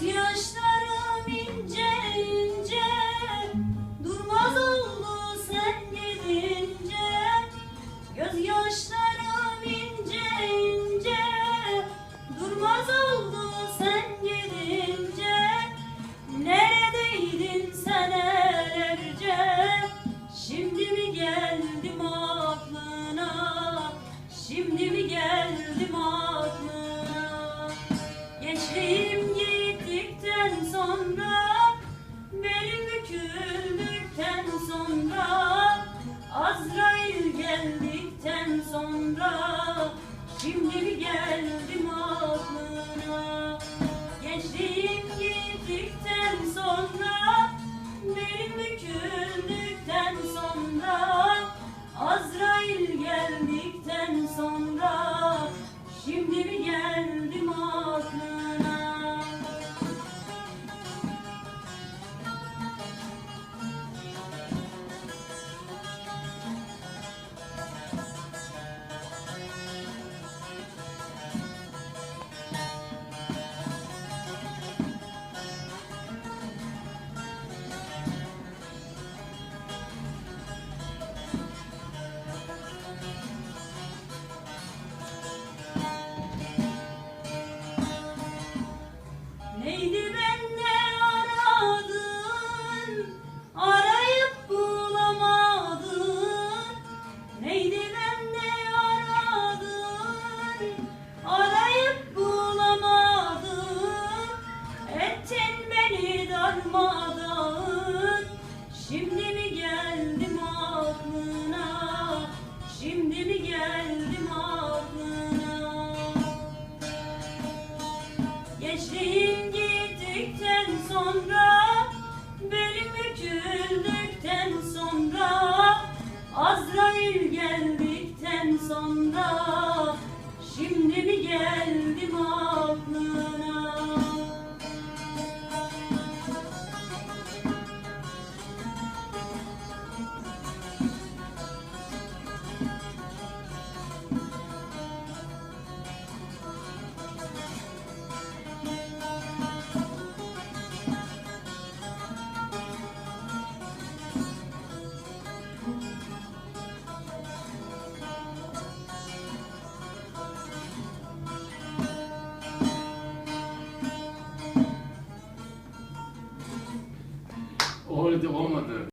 Gözyaşlarım ince ince Durmaz oldu sen gidince Gözyaşlarım ince ince Durmaz oldu sen gidince Neredeydin senelerce Şimdi mi Arayıp bulamadın. Neydi bende aradın? Arayıp bulamadın. Ettin beni darmadağın. Şimdi mi geldim aklına? Şimdi mi geldim aklına? Gençliğim gittikten sonra sonra Şimdi mi geldim aklına Oldu olmadı.